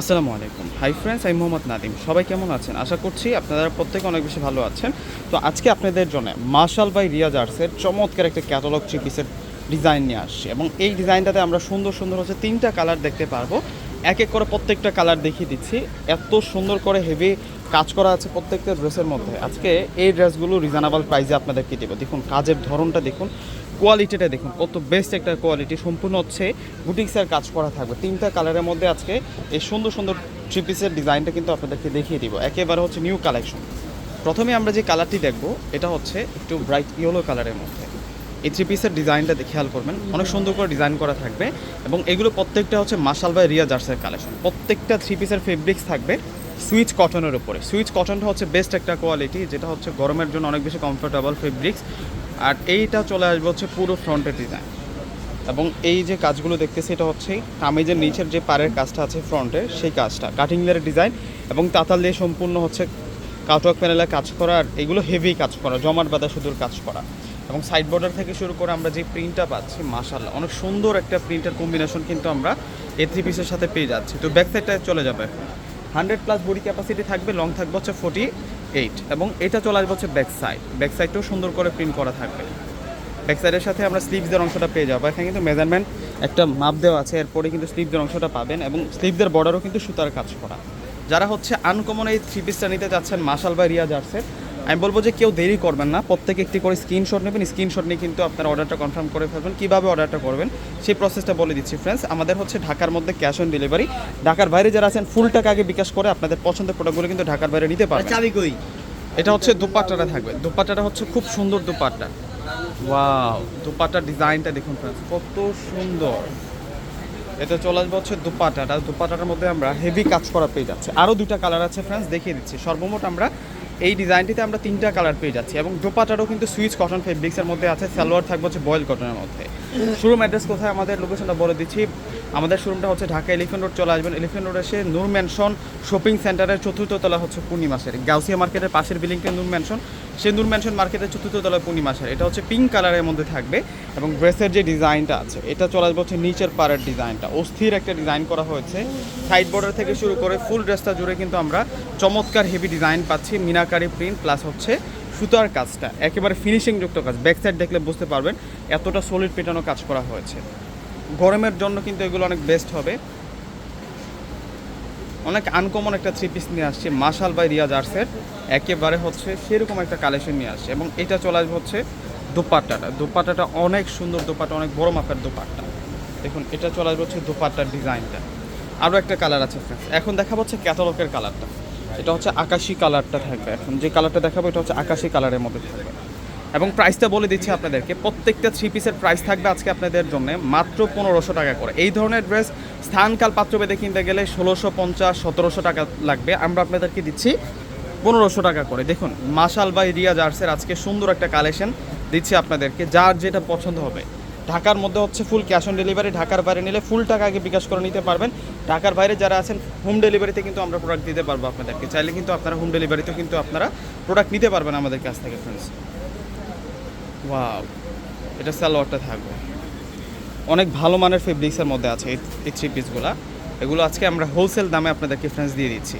আসসালামু আলাইকুম। Hi friends আমি মোহাম্মদ নাদিম সবাই কেমন আছেন? আশা করছি আপনারা প্রত্যেকে অনেক বেশি ভালো আছেন। তো আজকে আপনাদের জন্য মার্শাল বাই রিয়াজ আর্টসের চমৎকার একটা ক্যাটালগ থ্রি পিসের ডিজাইন নিয়ে আসছি এবং এই ডিজাইনটাতে আমরা সুন্দর সুন্দর হচ্ছে তিনটা কালার দেখতে পারব। এক এক করে প্রত্যেকটা কালার দেখিয়ে দিচ্ছি। এত সুন্দর করে হেভি কাজ করা আছে প্রত্যেকটা ড্রেসের মধ্যে। আজকে এই ড্রেসগুলো রিজনেবল প্রাইসে আপনাদেরকে দেবো। দেখুন, কাজের ধরনটা দেখুন। কোয়ালিটিটা দেখুন, কত বেস্ট একটা কোয়ালিটি সম্পূর্ণ হচ্ছে বুটিক্সের কাজ করা থাকবে। তিনটা কালারের মধ্যে আজকে এই সুন্দর সুন্দর থ্রি পিসের ডিজাইনটা কিন্তু আপনাদেরকে দেখিয়ে দিব। একেবারে হচ্ছে নিউ কালেকশন প্রথমে আমরা যে কালারটি দেখব, এটা হচ্ছে একটু ব্রাইট ইয়েলো কালারের মধ্যে। এই থ্রি পিসের ডিজাইনটা খেয়াল করবেন, অনেক সুন্দর করে ডিজাইন করা থাকবে এবং এগুলো প্রত্যেকটা হচ্ছে মাসাল বাই রিয়া জার্সের কালেকশন প্রত্যেকটা থ্রি পিসের ফেব্রিক্স থাকবে সুইচ কটনের উপরে। সুইচ কটনটা হচ্ছে বেস্ট একটা কোয়ালিটি যেটা হচ্ছে গরমের জন্য অনেক বেশি কমফোর্টেবল ফেব্রিক্স আর এইটা চলে আসবে হচ্ছে পুরো ফ্রন্টের ডিজাইন এবং এই যে কাজগুলো দেখতেছি, এটা হচ্ছে কামিজের নিচের যে পাড়ের কাজটা আছে ফ্রন্টে, সেই কাজটা কাটিং লেয়ারের ডিজাইন এবং তাতাল দিয়ে সম্পূর্ণ হচ্ছে কাটওয়ার্ক প্যানেলে কাজ করা আর এগুলো হেভি কাজ করা, জমাট বাঁধা শুধুর কাজ করা। এবং সাইড বর্ডার থেকে শুরু করে আমরা যে প্রিন্টটা পাচ্ছি মাশাল্লাহ অনেক সুন্দর একটা প্রিন্টার কম্বিনেশন কিন্তু আমরা এই থ্রি পিসের সাথে পেয়ে যাচ্ছি। তো ব্যাক সাইডটা চলে যাবে। হান্ড্রেড প্লাস বডি ক্যাপাসিটি থাকবে লং থাকবে হচ্ছে ফোর্টি এইট এবং এটা চলে আসবে হচ্ছে ব্যাক সাইড ব্যাক সাইডটাও সুন্দর করে প্রিন্ট করা থাকবে। ব্যাক সাইডের সাথে আমরা স্লিভসদের অংশটা পেয়ে যাব। এখানে কিন্তু মেজারমেন্ট একটা মাপ দেওয়া আছে। এরপরে কিন্তু স্লিভদের অংশটা পাবেন এবং স্লিভদের বর্ডারও কিন্তু সুতার কাজ করা। যারা হচ্ছে আনকমন এই থ্রি পিসটা নিতে চাচ্ছেন মাসাল বা রিয়া জার্সের আমি বলব যে কেউ দেরি করবেন না। প্রত্যেকে একটি করে স্ক্রিনশট নেবেন। স্ক্রিনশট নিয়ে কিন্তু আপনার অর্ডারটা কনফার্ম করে ফেলবেন। কীভাবে অর্ডারটা করবেন সেই প্রসেসটা বলে দিচ্ছি ফ্রেন্ডস আমাদের হচ্ছে ঢাকার মধ্যে ক্যাশ অন ডেলিভারি ঢাকার বাইরে যারা আছেন ফুল টাকা আগে বিকাশ করে আপনাদের পছন্দের প্রোডাক্টগুলো কিন্তু ঢাকার বাইরে নিতে পারবেন। চাবি কই? এটা হচ্ছে দুপাট্টাটা থাকবে। দুপাট্টাটা হচ্ছে খুব সুন্দর দুপাট্টা। ওয়াও দুপাট্টার ডিজাইনটা দেখুন friends, কত সুন্দর। এটা চলে আসবে হচ্ছে দুপাট্টাটা। দুপাটাটার মধ্যে আমরা হেভি কাজ করা পেয়ে যাচ্ছে। আরও দুটা কালার আছে ফ্রেন্ডস দেখিয়ে দিচ্ছি। সর্বমোট আমরা এই ডিজাইনটিতে আমরা তিনটা কালার পেয়ে যাচ্ছি এবং দোপাটারও কিন্তু সুইচ কটন ফেব্রিক্সের মধ্যে আছে, সালোয়ার থাকবে হচ্ছে বয়েল কটনের মধ্যে। শোরুম অ্যাড্রেস কোথায় আমাদের লোকেশনটা বলে দিচ্ছি। আমাদের শোরুমটা হচ্ছে ঢাকা এলিফেন্ট রোড, চলে আসবেন এলিফেন্ট রোড এসে নূর ম্যানশন শপিং সেন্টারের চতুর্থ তলা হচ্ছে পূর্ণিমাসের গাউসিয়া মার্কেটের পাশের বিল্ডিংটা নূর ম্যানশন। সেই নূর ম্যানশন মার্কেটের চতুর্থ তলা পূর্ণিমাসের এটা হচ্ছে পিঙ্ক কালারের মধ্যে থাকবে এবং ড্রেসের যে ডিজাইনটা আছে, এটা চলে আসবে হচ্ছে নিচের পাড়ের ডিজাইনটা। অস্থির একটা ডিজাইন করা হয়েছে। সাইড বর্ডার থেকে শুরু করে ফুল ড্রেসটা জুড়ে কিন্তু আমরা চমৎকার হেভি ডিজাইন পাচ্ছি, মিনাকারি প্রিন্ট প্লাস হচ্ছে সুতার কাজটা। একেবারে ফিনিশিং যুক্ত কাজ। ব্যাক সাইড দেখলে বুঝতে পারবেন, এতটা সলিড পেটানো কাজ করা হয়েছে। গরমের জন্য কিন্তু এগুলো অনেক বেস্ট হবে। অনেক আনকমন একটা থ্রি পিস নিয়ে আসছে মাশাল বাই রিয়াজ আর্টসের একেবারে হচ্ছে সেরকম একটা কালেকশন নিয়ে আসছে এবং এটা চলে আসবে হচ্ছে দোপাট্টাটা। দোপাট্টাটা অনেক সুন্দর দোপাট্টা, অনেক বড় মাপের দোপাট্টা। দেখুন, এটা চলে আসবে হচ্ছে দোপাট্টার ডিজাইনটা। আরও একটা কালার আছে, friends। এখন দেখাবো হচ্ছে ক্যাটালগের কালারটা এটা হচ্ছে আকাশি কালারটা থাকবে। এখন যে কালারটা দেখাবো, এটা হচ্ছে আকাশি কালারের মধ্যে থাকবে। এবং প্রাইসটা বলে দিচ্ছি আপনাদেরকে, প্রত্যেকটা থ্রি পিসের প্রাইস থাকবে আজকে আপনাদের জন্য মাত্র পনেরোশো টাকা করে। এই ধরনের ড্রেস স্থানকাল পাত্রভেদে কিনতে গেলে ষোলোশো পঞ্চাশ, সতেরোশো টাকা লাগবে। আমরা আপনাদেরকে দিচ্ছি পনেরোশো টাকা করে। দেখুন, মাশাল বাই রিয়া জার্সের আজকে সুন্দর একটা কালেকশন দিচ্ছি আপনাদেরকে, যার যেটা পছন্দ হবে। ঢাকার মধ্যে হচ্ছে ফুল ক্যাশ অন ডেলিভারি ঢাকার বাইরে নিলে ফুল টাকা আগে বিকাশ করে নিতে পারবেন। ঢাকার বাইরে যারা আছেন হোম ডেলিভারিতে কিন্তু আমরা প্রোডাক্ট দিতে পারব আপনাদেরকে। চাইলে কিন্তু আপনারা হোম ডেলিভারিতেও কিন্তু আপনারা প্রোডাক্ট নিতে পারবেন আমাদের কাছ থেকে ফ্রেন্ডস ওয়াও এটা সালোয়ারটা থাকবে। অনেক ভালো মানের ফেব্রিক্সের মধ্যে আছে এই থ্রি পিসগুলো এগুলো আজকে আমরা হোলসেল দামে আপনাদেরকে ফ্রেন্ডস দিয়ে দিচ্ছি।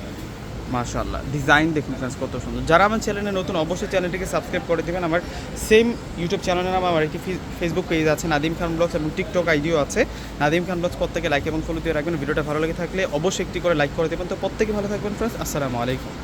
মাশাআল্লাহ। ডিজাইন দেখুন ফ্রেন্ডস কত সুন্দর। যারা আমার চ্যানেলে নতুন, অবশ্যই চ্যানেলটিকে সাবস্ক্রাইব করে দেবেন। আমার সেম ইউটিউব চ্যানেলের নাম, আমার একটি ফেসবুক পেজ আছে নাদিম খান ব্লগস এবং টিকটক আইডিও আছে। নাদিম খান ব্লগস প্রত্যেকে লাইক এবং ফলো দিয়ে রাখবেন। ভিডিওটা ভালো লেগে থাকলে অবশ্যই একটি করে লাইক করে দেবেন। তো প্রত্যেকে ভালো থাকবেন ফ্রেন্ডস আসসালামু আলাইকুম।